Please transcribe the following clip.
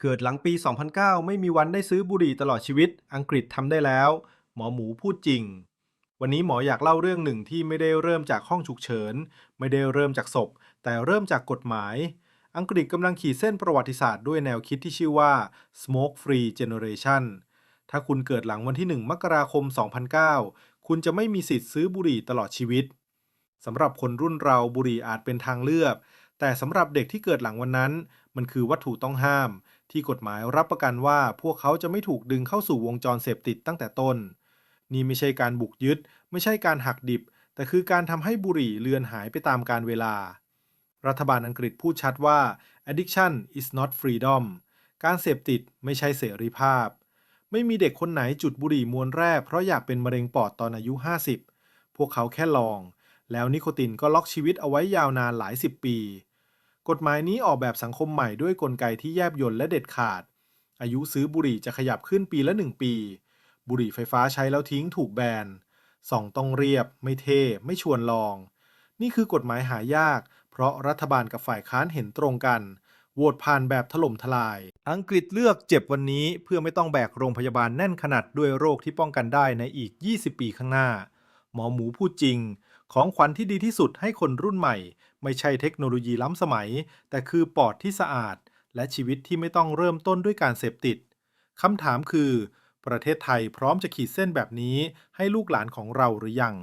เกิดหลังปี 2009 ไม่มีวันได้ซื้อบุหรี่ตลอดชีวิต อังกฤษทำได้แล้ว หมอหมูพูดจริง วันนี้หมออยากเล่าเรื่องหนึ่งที่ไม่ได้เริ่มจากห้องฉุกเฉิน ไม่ได้เริ่มจากศพ แต่เริ่มจากกฎหมาย อังกฤษกำลังขีดเส้นประวัติศาสตร์ด้วยแนวคิดที่ชื่อว่า smoke free generation ถ้าคุณเกิดหลังวันที่ 1 มกราคม 2009 คุณจะไม่มีสิทธิ์ซื้อบุหรี่ตลอดชีวิตสำหรับคนรุ่นเราบุหรี่อาจเป็นทางเลือก แต่สำหรับเด็กที่เกิดหลังวันนั้น มันคือวัตถุต้องห้าม ที่กฎหมายรับประกันว่าพวกเขาจะไม่ถูกดึงเข้าสู่วงจรเสพติดตั้งแต่ต้น นี่ไม่ใช่การบุกยึด ไม่ใช่การหักดิบ แต่คือการทำให้บุหรี่เลือนหายไปตามกาลเวลา รัฐบาลอังกฤษพูดชัดว่า addiction is not freedom การเสพติดไม่ใช่เสรีภาพ ไม่มีเด็กคนไหนจุดบุหรี่มวนแรกเพราะอยากเป็นมะเร็งปอดตอนอายุ 50 พวกเขาแค่ลอง แล้วนิโคตินก็ล็อกชีวิตเอาไว้ยาวนานหลายสิบปี กฎหมายนี้ออกแบบสังคมใหม่ด้วยกลไกที่แยบยลและเด็ดขาด อายุซื้อบุหรี่จะขยับขึ้นปีละหนึ่งปี บุหรี่ไฟฟ้าใช้แล้วทิ้งถูกแบนส่องต้องเรียบ ไม่เท่ ไม่ชวนลอง นี่คือกฎหมายหายาก เพราะรัฐบาลกับฝ่ายค้านเห็นตรงกันโหวตผ่านแบบถล่มทลาย อังกฤษเลือกเจ็บวันนี้เพื่อไม่ต้องแบกโรงพยาบาลแน่นขนาดด้วยโรคที่ป้องกันได้ในอีก 20 ปีข้างหน้า หมอหมูพูดจริง ของขวัญที่ดีที่สุดให้คนรุ่นใหม่ ไม่ใช่เทคโนโลยีล้ำสมัย แต่คือปอดที่สะอาด และชีวิตที่ไม่ต้องเริ่มต้นด้วยการเสพติดคำถามคือ ประเทศไทยพร้อมจะขีดเส้นแบบนี้ให้ลูกหลานของเราหรือยัง